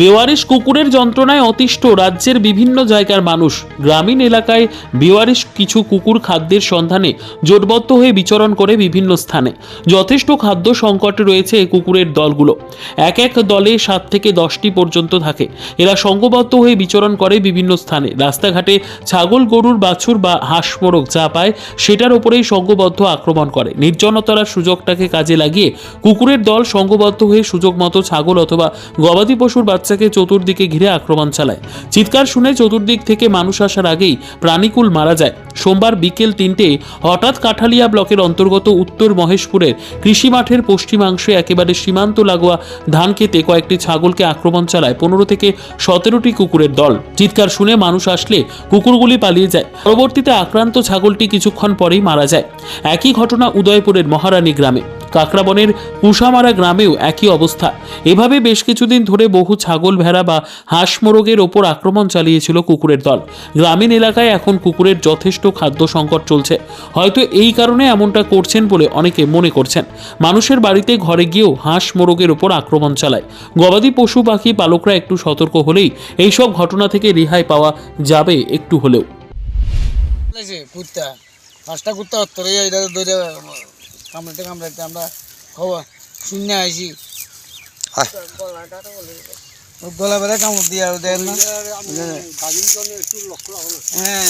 বেওয়ারিশ কুকুরের যন্ত্রণায় অতিষ্ঠ রাজ্যের বিভিন্ন জায়গার মানুষ। গ্রামীণ এলাকায় বেওয়ারিশ কিছু কুকুর খাদ্যের সন্ধানে জোটবদ্ধ হয়ে বিচরণ করে বিভিন্ন স্থানে। যথেষ্ট খাদ্য সংকটে রয়েছে এই কুকুরের দলগুলো। এক এক দলে সাত থেকে দশটি পর্যন্ত থাকে। এরা সংঘবদ্ধ হয়ে বিচরণ করে বিভিন্ন স্থানে। রাস্তাঘাটে ছাগল, গরুর, বাছুর বা হাঁস মোরগ যা পায়, সেটার ওপরেই সংঘবদ্ধ আক্রমণ করে। নির্জনতার সুযোগটাকে কাজে লাগিয়ে কুকুরের দল সংঘবদ্ধ হয়ে সুযোগ মতো ছাগল অথবা গবাদি পশুর বাচ্চাকে চতুর্দিকে ঘিরে আক্রমণ চালায়। চিৎকার শুনে চতুর্দিক থেকে মানুষ আসার আগেই প্রাণীকুল মারা যায়। সোমবার বিকেল তিনটে হঠাৎ কাঠালিয়া ব্লকের অন্তর্গত উত্তর মহেশপুরের কৃষি মাঠের পশ্চিমাংশে একেবারে সীমান্ত লাগোয়া ধান খেতে কয়েকটি ছাগলকে আক্রমণ চালায় পনেরো থেকে সতেরোটি কুকুরের দল। চিৎকার শুনে মানুষ আসলে কুকুরগুলি পালিয়ে যায়। পরবর্তীতে আক্রান্ত ছাগলটি কিছুক্ষণ পরেই মারা যায়। একই ঘটনা উদয়পুরের মহারানী গ্রামে। কাকরাবনের কুশামারা গ্রামেও একই অবস্থা। এভাবে বেশ কিছুদিন ধরে বহু ছাগল ভেড়া বা হাঁস মোরগের ওপর আক্রমণ চালিয়েছিল কুকুরের দল। গ্রামীণ এলাকায় এখন কুকুরের যথেষ্ট খাদ্য সংকট চলছে। হয়তো এই কারণে এমনটা করছেন বলে অনেকে মনে করছেন। মানুষের বাড়িতে ঘরে গিয়েও হাঁস মোরগের ওপর আক্রমণ চালায়। গবাদি পশু, পাখি, পালকরা একটু সতর্ক হলেই এইসব ঘটনা থেকে রেহাই পাওয়া যাবে একটু হলেও। কুত্তা। পাঁচটা কুত্তা ধরে কামড়াতে কামড়াতে আমরা খবর শূন্য আইছি গলা বেড়ে কামড় দিয়ে আর দেন না? হ্যাঁ।